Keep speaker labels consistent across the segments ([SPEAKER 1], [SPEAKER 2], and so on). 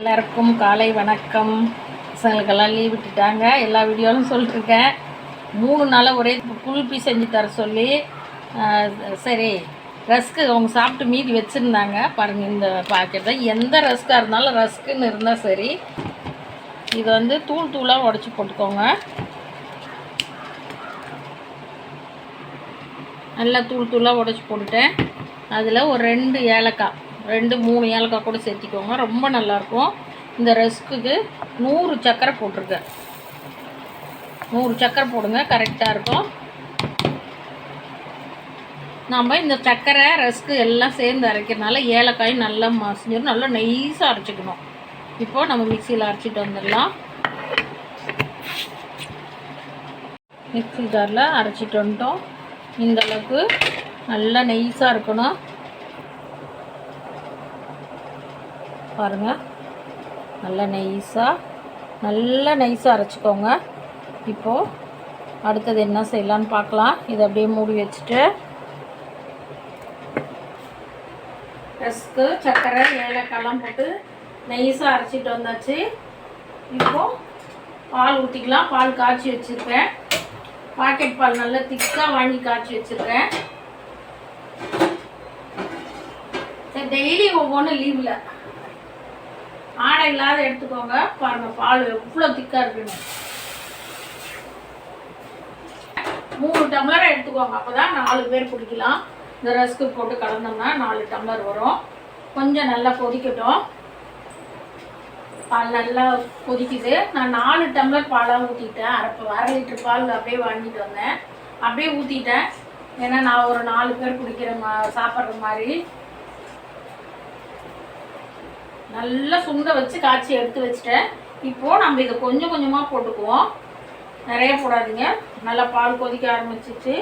[SPEAKER 1] எல்லாருக்கும் காலை வணக்கம். பசங்களுக்கெல்லாம் லீவ் விட்டுட்டாங்க. எல்லா வீடியோவிலும் சொல்லிட்டுருக்கேன். மூணு நாளாக ஒரே குழுப்பி செஞ்சு தர சொல்லி சரி ரஸ்க்கு அவங்க சாப்பிட்டு மீதி வச்சுருந்தாங்க. பாருங்கள் இந்த பாக்கெட் தான். எந்த ரஸ்க்காக இருந்தாலும் ரஸ்க்குன்னு இருந்தால் சரி. இது வந்து தூள் தூளாக உடச்சி போட்டுக்கோங்க. நல்லா தூள் தூளாக உடச்சி போட்டுட்டேன். அதில் ஒரு ரெண்டு ஏலக்காய். ரெண்டு மூணு ஏலக்காய் கூட சேர்த்திக்கோங்க. ரொம்ப நல்லாயிருக்கும். இந்த ரஸ்க்குக்கு நூறு சக்கரை போட்டிருக்கேன். நூறு சக்கரை போடுங்க கரெக்டாக இருக்கும். நம்ம இந்த சக்கரை ரஸ்க்கு எல்லாம் சேர்ந்து அரைக்கிறனால ஏலக்காயும் நல்லா மசிஞ்சிடும் நல்லா நைஸாக அரைச்சிக்கணும். இப்போது நம்ம மிக்சியில் அரைச்சிட்டு வந்துடலாம். மிக்ஸி ஜாரில் அரைச்சிட்டு வந்துட்டோம். இந்தளவுக்கு நல்லா நெய்ஸாக இருக்கணும். பாருங்கள் நல்லா நைஸாக நல்லா நைஸாக அரைச்சிக்கோங்க. இப்போது அடுத்தது என்ன செய்யலான்னு பார்க்கலாம். இதை அப்படியே மூடி வச்சுட்டு ரஸ்க்கு சர்க்கரை ஏலக்காய்லாம் போட்டு நைஸாக அரைச்சிட்டு வந்தாச்சு. இப்போது பால் ஊற்றிக்கலாம் பால் காய்ச்சி வச்சுருக்கேன். பாக்கெட் பால் நல்லா திக்காக வாங்கி காய்ச்சி வச்சுருக்கேன். டெய்லி ஒவ்வொன்றும் லீவில் ஆடை இல்லாத எடுத்துக்கோங்க. பாருங்க பால் எவ்வளோ திக்காக இருக்குன்னு. மூணு டம்ளர் எடுத்துக்கோங்க. அப்போ தான் நாலு பேர் குடிக்கலாம். இந்த ரஸ்க்கு போட்டு கலந்தோம்னா நாலு டம்ளர் வரும். கொஞ்சம் நல்லா கொதிக்கட்டும். பால் நல்லா கொதிக்குது. நான் நாலு டம்ளர் பாலாக ஊற்றிட்டேன் அரை அரை லிட்டர் பால் அப்படியே வாங்கிட்டு வந்தேன். அப்படியே ஊற்றிட்டேன் ஏன்னா நான் ஒரு நாலு பேர் குடிக்கிற மா சாப்பிட்ற மாதிரி. நல்லா சுண்ட வச்சு காய்ச்சி எடுத்து வச்சுட்டேன். இப்போது நம்ம இதை கொஞ்சம் கொஞ்சமாக போட்டுக்குவோம். நிறைய போடாதீங்க. நல்லா பால் கொதிக்க ஆரம்பிச்சிச்சு.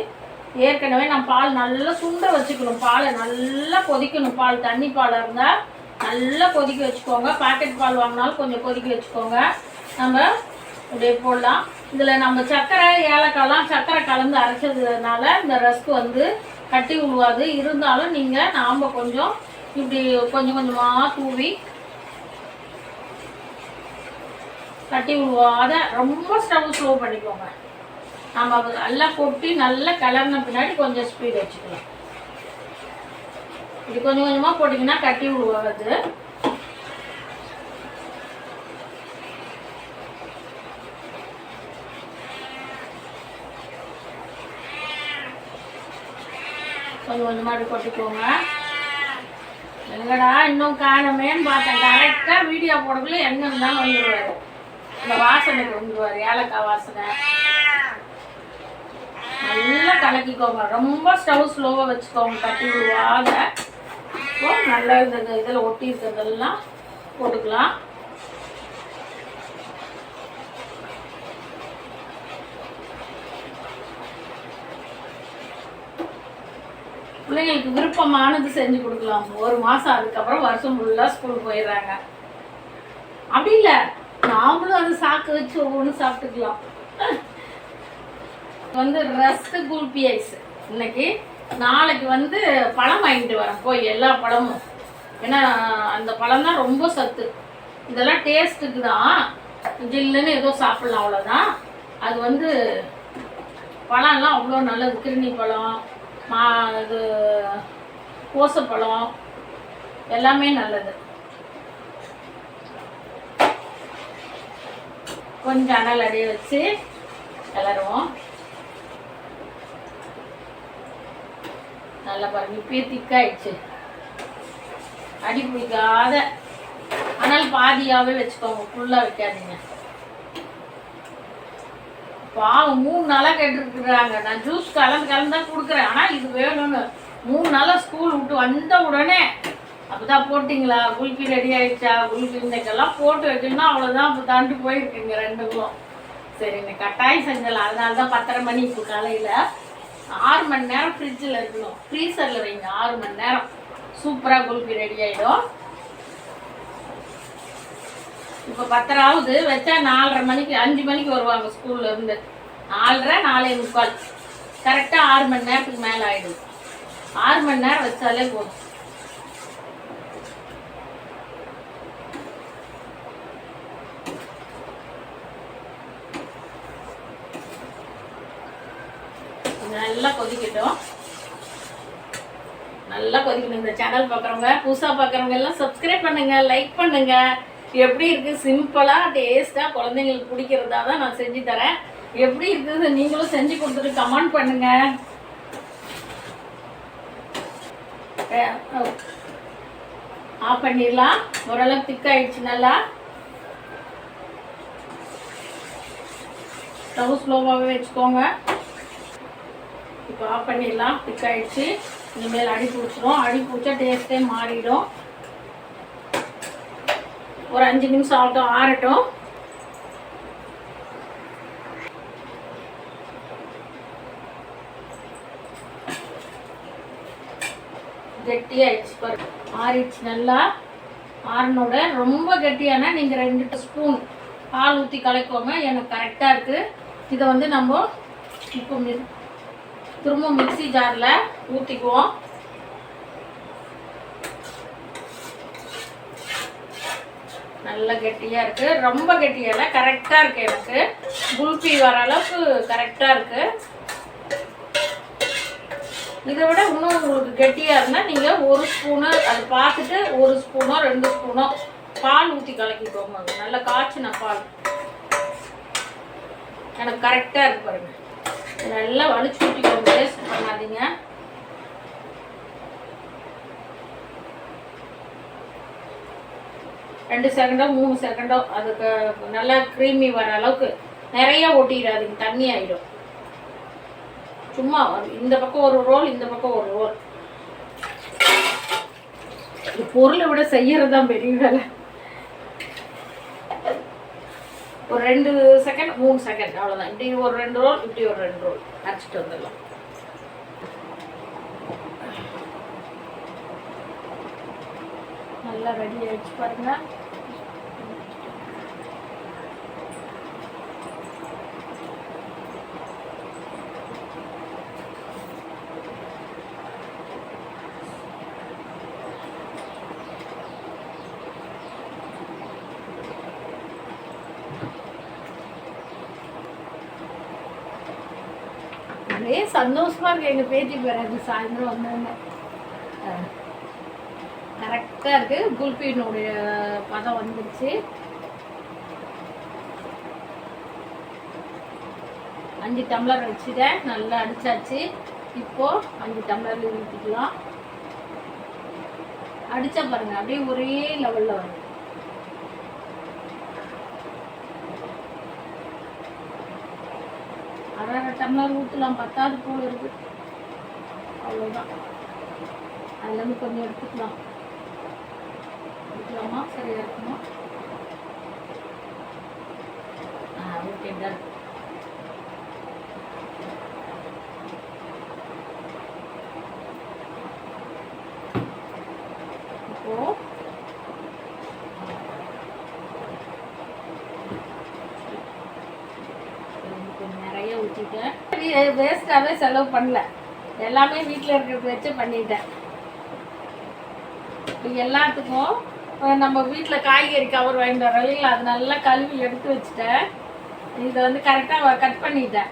[SPEAKER 1] ஏற்கனவே நான் பால் நல்லா சுண்ட வச்சுக்கணும். பாலை நல்லா கொதிக்கணும். பால் தண்ணி பாலாக இருந்தால் நல்லா கொதிக்க வச்சுக்கோங்க. பாக்கெட் பால் வாங்கினாலும் கொஞ்சம் கொதிக்க வச்சுக்கோங்க. நம்ம அப்படியே போடலாம். இதில் நம்ம சர்க்கரை ஏலக்காய்லாம் சர்க்கரை கலந்து அரைச்சதுனால இந்த ரஸ்க் வந்து கட்டி விழுவாது இருந்தாலும் நீங்கள் நாம் கொஞ்சம் இப்படி கொஞ்சம் கொஞ்சமாக தூவி கட்டி விழுவாத ரொம்ப ஸ்டவ் ஸ்லோ பண்ணிக்கோங்க. நம்ம அது நல்லா கொட்டி நல்லா கிளறின பின்னாடி கொஞ்சம் ஸ்பீட் வச்சுக்கலாம். இது கொஞ்சம் கொஞ்சமாக போட்டிங்கன்னா கட்டி விழுவாது கொஞ்சம் கொஞ்சமாக கொட்டிக்கோங்க. எங்கடா இன்னும் காணமேன்னு பார்த்தேன். கரெக்டாக வீடியோ போடக்குள்ளே எங்கே இருந்தாலும் வந்துடுவாரு அந்த வாசனை கொண்டுருவார் ஏலக்காய் வாசனை. நல்லா கலக்கிக்கோங்க. ரொம்ப ஸ்டவ் ஸ்லோவாக வச்சுக்கோங்க கட்டி விடுவாத. நல்லா இந்த இதில் ஒட்டி இருக்கிறதெல்லாம் போட்டுக்கலாம். பிள்ளைங்களுக்கு விருப்பமானது செஞ்சு கொடுக்கலாம். ஒரு மாதம் அதுக்கப்புறம் வருஷம் ஃபுல்லாக ஸ்கூல் போயிடுறாங்க. அப்படி இல்லை. நாமளும் அது சாக்கு வச்சு ஒவ்வொன்றும் சாப்பிட்டுக்கலாம். வந்து ரஸ்து குல்பி ஐஸ் இன்னைக்கு நாளைக்கு வந்து பழம் வாங்கிட்டு வரேன். போய் எல்லா பழமும். ஏன்னா அந்த பழம் தான் ரொம்ப சத்து. இதெல்லாம் டேஸ்ட்டுக்கு தான். ஜில்லுன்னு ஏதோ சாப்பிட்லாம் அவ்வளோதான் அது வந்து பழம்லாம் அவ்வளோ நல்லது. கிருணி பழம் மா இது கோசப்பழம் எல்லாமே நல்லது. கொஞ்சம் அனல் அடைய வச்சு கிளறுவோம். நல்லா பாருங்க இப்பயே திக்காயிடுச்சு அடி பிடிக்காத அனல் பாதியாகவே வச்சுக்கோங்க ஃபுல்லாக வைக்காதீங்க. பாவம் மூணு நாளாக கேட்டுருக்குறாங்க. நான் ஜூஸ் கலந்து கலந்து தான் கொடுக்குறேன். ஆனால் இது வேணும்னு. மூணு நாளாக ஸ்கூல் விட்டு வந்த உடனே அப்பதான் போட்டிங்களா? குல்பி ரெடி ஆயிடுச்சா? குல்பி இன்னைக்கெல்லாம் போட்டு வைக்கணும்னா அவ்வளோதான் இப்போ தாண்டு போயிருக்குங்க ரெண்டுக்கும். சரி இன்னைக்கு கட்டாயம் செஞ்சலாம். அதனால தான் பத்தரை மணி இப்போ காலையில். ஆறு மணி நேரம் ஃப்ரிட்ஜில் இருக்கணும். ஃப்ரீசரில் வைங்க ஆறு மணி நேரம். சூப்பராக குல்பி ரெடி ஆகிடும் இப்போ பத்தராவது வச்சா நாலரை மணிக்கு அஞ்சு மணிக்கு வருவாங்க ஸ்கூல்லேருந்து நாலரை நாலே முக்கால். கரெக்டாக ஆறு மணி நேரத்துக்கு மேலே ஆகிடும் ஆறு மணி நேரம் வச்சாலே போதும் இது நல்லா கொதிக்கட்டும். நல்லா கொதிக்கணும். இந்த சேனல் பார்க்குறவங்க புதுசாக பார்க்குறவங்க எல்லாம் சப்ஸ்கிரைப் பண்ணுங்க லைக் பண்ணுங்க. எப்படி இருக்கு? சிம்பிளாக டேஸ்ட்டாக குழந்தைங்களுக்கு பிடிக்கிறதா தான் நான் செஞ்சு தரேன். எப்படி இருக்குது நீங்களும் செஞ்சு கொடுத்துட்டு கமெண்ட் பண்ணுங்க. ஆஃப் பண்ணிடலாம். ஓரளவுக்கு திக்காயிடுச்சு நல்லா. ஸ்டவ் ஸ்லோவாகவே வச்சுக்கோங்க. இப்போ ஆஃப் பண்ணிடலாம். பிக் ஆகிடுச்சு இனிமேல் அடி பிடிச்சிரும். அடி பிடிச்சா டேஸ்ட்டே மாறிடும். ஒரு அஞ்சு நிமிஷம் ஆகட்டும். ஆறட்டும். கெட்டியாயிடுச்சு பாரு ஆறிடுச்சு நல்லா. ஆறினோட ரொம்ப கெட்டியானா நீங்கள் ரெண்டு ஸ்பூன் பால் ஊற்றி கலக்கோங்க எனக்கு கரெக்டாக இருக்குது இதை வந்து நம்ம இப்போ திரும்ப மிக்சி ஜாரில் ஊற்றிக்குவோம் நல்ல கெட்டியாக இருக்குது ரொம்ப கெட்டியால கரெக்டாக இருக்குது எனக்கு. குல்பி வர அளவுக்கு கரெக்டாக இருக்குது இதை விட இன்னும் உங்களுக்கு கெட்டியாக இருந்தால் நீங்கள் ஒரு ஸ்பூனு அது பார்த்துட்டு ஒரு ஸ்பூனோ ரெண்டு ஸ்பூனோ பால் ஊற்றி கலக்கிக்கோங்க. அது நல்லா காய்ச்சின பால். எனக்கு கரெக்டாக இருக்கு பாருங்கள் நல்லா வலிச்சு ஊற்றிக்கோங்க வேஸ்ட் பண்ணாதீங்க ரெண்டு செகண்டோ மூணு செகண்டோ அதுக்கு நல்லா க்ரீமி வர அளவுக்கு நிறைய ஒட்டிடாதீங்க தண்ணி ஆயிடும். சும்மா இந்த பக்கம் ஒரு ரோல் இந்த பக்கம் ஒரு ரோல் பொருளை விட செய்யறது தான் பெரிய வேலை. ஒரு ரெண்டு செகண்ட் மூணு செகண்ட் அவ்வளோதான் இப்படி ஒரு ரெண்டு ரோல் இப்படி ஒரு ரெண்டு ரோல் அரைச்சிட்டு வந்துடலாம். நல்லா ரெடி ஆயிடுச்சு பாருங்க. ஒரே சந்தோஷமா இருக்கு. எங்க பேத்தி பிறகு சாயந்தரம் வந்தோடனே கரெக்டாக இருக்கு. குல்பினுடைய பதம் வந்துருச்சு. அஞ்சு டம்ளர் வச்சுட்டேன். நல்லா அடிச்சாச்சு. இப்போ அஞ்சு டம்ளர்ல ஊற்றிக்கலாம் அடிச்சா பாருங்க அப்படியே ஒரே லெவல்ல வரும். அரை அரை டம்ளர் ஊற்றலாம் பத்தாது போல இருக்கு. அவ்வளோதான் அதுலேருந்து கொஞ்சம் எடுத்துக்கலாம். எடுக்கலாமா? சரியாக இருக்குமா? ஆ ஓகே டன் இப்போ கொஞ்சம் நிறைய ஊற்றிட்டேன் வேஸ்ட்டாகவே செலவு பண்ணல. எல்லாமே வீட்டில் இருக்கிறத வச்சு பண்ணிட்டேன். இது எல்லாத்துக்கும் நம்ம வீட்டில் காய்கறி கவர் வாங்கிட்டு வரோம் இல்லைங்களா? அது நல்லா கழுவி எடுத்து வச்சுட்டேன். இதை வந்து கரெக்டாக கட் பண்ணிட்டேன்.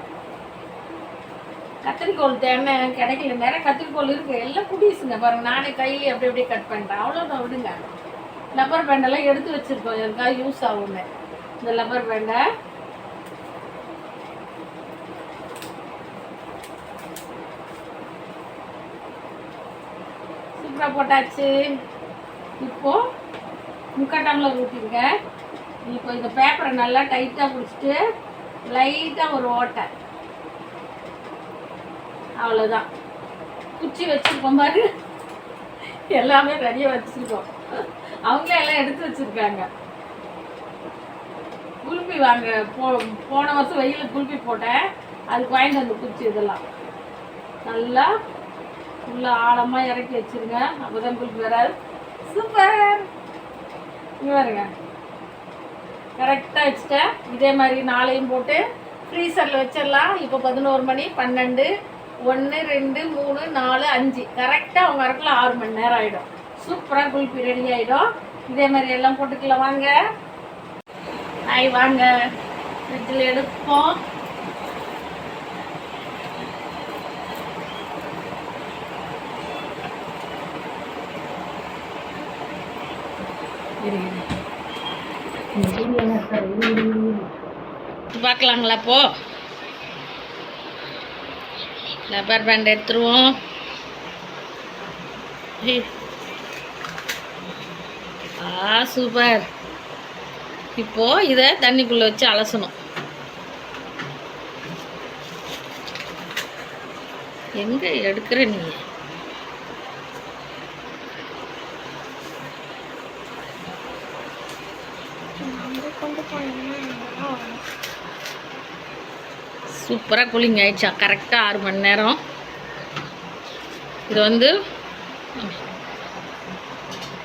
[SPEAKER 1] கத்திரிக்கோள் தேவை கிடைக்கல. நிறைய கத்திரிக்கோள் இருக்குது எல்லாம் குடிசுங்க பாருங்க. நானே கையிலே அப்படி அப்படியே கட் பண்ணிட்டேன். அவ்வளோதான் விடுங்க. லப்பர் பேண்டெல்லாம் எடுத்து வச்சிருக்கோம். எனக்காக யூஸ் ஆகும்னு. இந்த லப்பர் பேண்டை சூப்பராக போட்டாச்சு. இப்போ முக்கால் டம்ளர் ஊற்றிருங்க இப்போ இந்த பேப்பரை நல்லா டைட்டாக பிடிச்சிட்டு லைட்டாக ஒரு ஓட்டை. அவ்வளோதான் குச்சி வச்சுருக்கோம் பாரு. எல்லாமே ரெடியாக வச்சுருக்கோம். அவங்களே எல்லாம் எடுத்து வச்சுருக்காங்க. குல்பி வாங்க போ போன வருஷம் வெயில் குல்பி போட்டேன். அதுக்கு வாங்கிட்டு வந்து குச்சி இதெல்லாம். நல்லா ஃபுல்லாக ஆழமாக இறக்கி வச்சிருங்க. அப்போ தான் வராது. சூப்பர் பாருங்க. கரெக்டாக வச்சுட்டேன். இதே மாதிரி நாளையும் போட்டு ஃப்ரீசரில் வச்சிடலாம். இப்போ பதினோரு மணி பன்னெண்டு ஒன்று ரெண்டு மூணு நாலு அஞ்சு. கரெக்டாக அவங்க வரக்குள்ள ஆறு மணி நேரம் ஆகிடும் சூப்பராக குல்பி ரெடி ஆகிடும் இதே மாதிரி எல்லாம் போட்டுக்கலாம். வாங்க. ஆய் வாங்க. ஃப்ரிட்ஜில் எடுப்போம். பார்க்கலாங்களா போ. லப்பர் பேண்ட் எடுத்துருவோம். ஆ சூப்பர். இப்போ இதை தண்ணிக்குள்ளே வச்சு அலசணும். எங்கே எடுக்கிற நீ? சூப்பராக கூலிங் ஆயிடுச்சா. கரெக்டாக ஆறு மணி நேரம். இது வந்து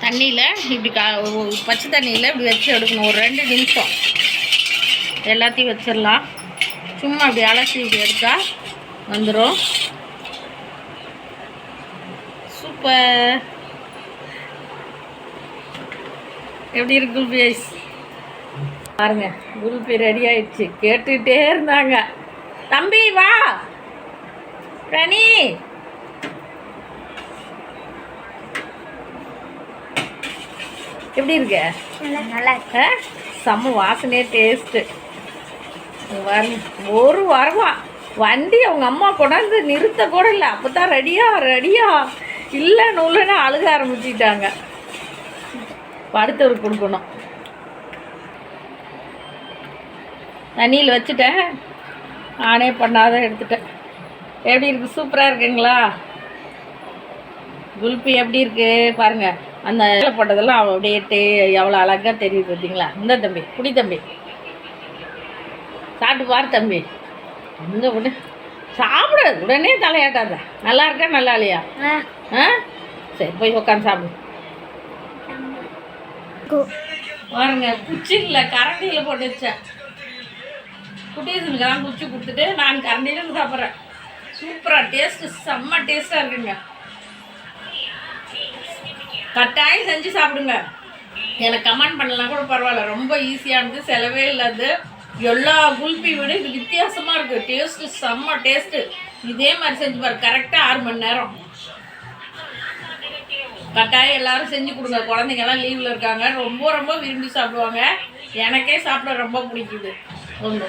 [SPEAKER 1] தண்ணியில் இப்படி கா பச்சை தண்ணியில் இப்படி வச்சு எடுக்கணும். ஒரு ரெண்டு நிமிஷம். எல்லாத்தையும் வச்சிடலாம். சும்மா அப்படி அலசி இப்படி எடுத்தால் வந்துடும் சூப்பர். எப்படி இருக்கு குல்பீஸ் பாருங்கள் குல்பி ரெடி ஆயிடுச்சு. கேட்டுக்கிட்டே இருந்தாங்க. தம்பி வா. ரணி எப்படி இருக்க?
[SPEAKER 2] நல்லா
[SPEAKER 1] ஆ? செம்ம வாசனையே டேஸ்ட்டு ஒரு வாரமா வண்டி அவங்க அம்மா கொண்டாந்து நிறுத்த கூட இல்லை. அப்போ தான் ரெடியா ரெடியா இல்லை நூலுன்னு அழுக ஆரம்பிச்சிட்டாங்க. அடுத்தவருக்கு கொடுக்கணும். தண்ணியில் வச்சுட்டேன். நானே பண்ணாத எடுத்துட்டேன். எப்படி இருக்கு? சூப்பராக இருக்குங்களா? குல்பி எப்படி இருக்கு? பாருங்க. அந்த போட்டதெல்லாம் அவ அப்படியே டே எவ்வளோ அழகாக தெரியுது பார்த்தீங்களா? இந்த தம்பி குடி தம்பி. சாப்பிட்டு பாரு தம்பி. இந்த உடனே சாப்பிடு. உடனே தலையாட்டாத. நல்லா இருக்கா? நல்லா இல்லையா? ஆ. சரி போய் உட்காந்து சாப்பிடு. பாருங்க குச்சியில் கரண்டியில் போட்டு வச்சேன். குட்டீஸுங்களுக்கெல்லாம் குச்சி கொடுத்துட்டு நான் கரண்டியில் சாப்பிட்றேன். சூப்பராக டேஸ்ட்டு செம்ம டேஸ்ட்டாக இருக்குங்க. கட்டாயம் செஞ்சு சாப்பிடுங்க. எனக்கு கமெண்ட் பண்ணலாம் கூட பரவாயில்ல. ரொம்ப ஈஸியானது செலவே இல்லாது. எல்லா குல்பி விட இது வித்தியாசமாக இருக்குது டேஸ்ட்டு செம்ம டேஸ்ட்டு இதே மாதிரி செஞ்சு பாரு கரெக்டாக ஆறு மணி நேரம். கட்டாயம் எல்லாரும் செஞ்சு கொடுங்க. குழந்தைங்கெல்லாம் லீவில் இருக்காங்க. ரொம்ப ரொம்ப விரும்பி சாப்பிடுவாங்க. எனக்கே சாப்பிட ரொம்ப பிடிக்குது. ஒன்று